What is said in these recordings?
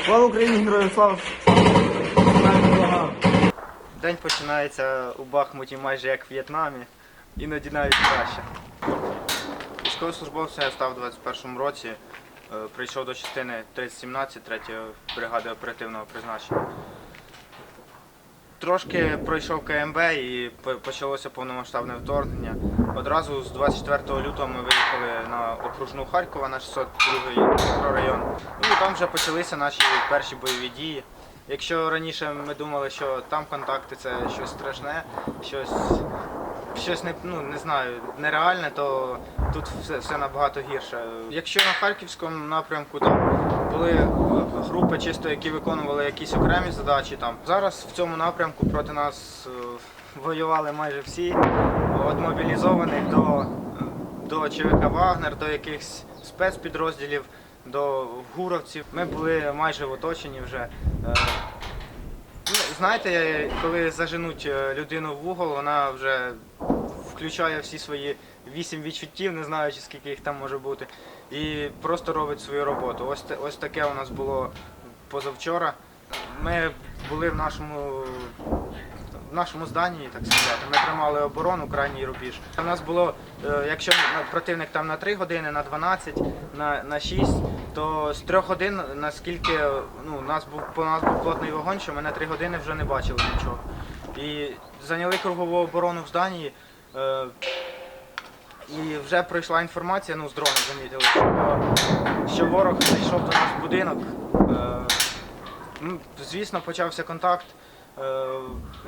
Слава Україні, героям слава! День починається у Бахмуті майже як в В'єтнамі, іноді навіть краще. Військовослужбовцем я став у 21-му році. Е, Прийшов до частини 3017 3 бригади оперативного призначення. Трошки пройшов КМБ і почалося повномасштабне вторгнення. Одразу з 24 лютого ми виїхали на окружну Харкова на 602 мікрорайон. Ну і там вже почалися наші перші бойові дії. Якщо раніше ми думали, що там контакти це щось страшне, щось, щось не, ну, не знаю, нереальне, то тут все, все набагато гірше. Якщо на Харківському напрямку там були е, групи чисто, які виконували якісь окремі задачі там. Зараз в цьому напрямку проти нас е, воювали майже всі, від мобілізованих до, до ЧВК Вагнер, до якихось спецпідрозділів, до гуровців. Ми були майже в оточенні вже. Е, Ну, знаєте, коли заженуть е, людину в угол, вона вже включає всі свої вісім відчуттів, не знаючи скільки їх там може бути, і просто робить свою роботу. Ось ось таке у нас було позавчора. Ми були в нашому в нашому зданні, так сказати. Ми тримали оборону, крайній рубіж. У нас було, е, якщо противник там на 3 години, на 12, на, на 6, то з 3 годин, наскільки ну, нас був, по нас був плотний вогонь, що ми на 3 години вже не бачили нічого. І зайняли кругову оборону в зданні. Е, і вже пройшла інформація, ну з дрона замітили, що, що ворог зайшов до нас в будинок. Е, звісно, почався контакт. Е,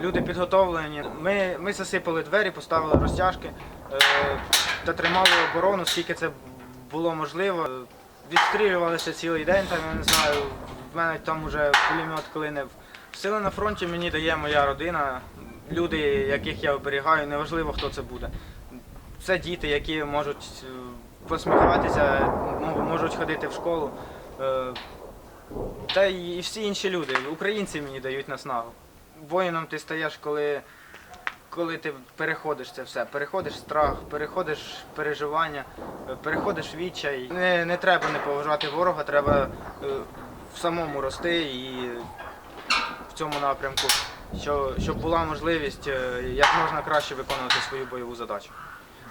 люди підготовлені. Ми, ми засипали двері, поставили розтяжки е, та тримали оборону, скільки це було можливо. Відстрілювалися цілий день, там, я не знаю, в мене там вже пулемет клинив. Сили на фронті мені дає моя родина, люди, яких я оберігаю, неважливо хто це буде. Це діти, які можуть е, посміхатися, можуть ходити в школу. Е, Та і всі інші люди, українці мені дають наснагу. Воїном ти стаєш, коли, коли ти переходиш це все. Переходиш страх, переходиш переживання, переходиш відчай. Не, не треба не поважати ворога, треба е, в самому рости і в цьому напрямку, що, щоб була можливість е, як можна краще виконувати свою бойову задачу.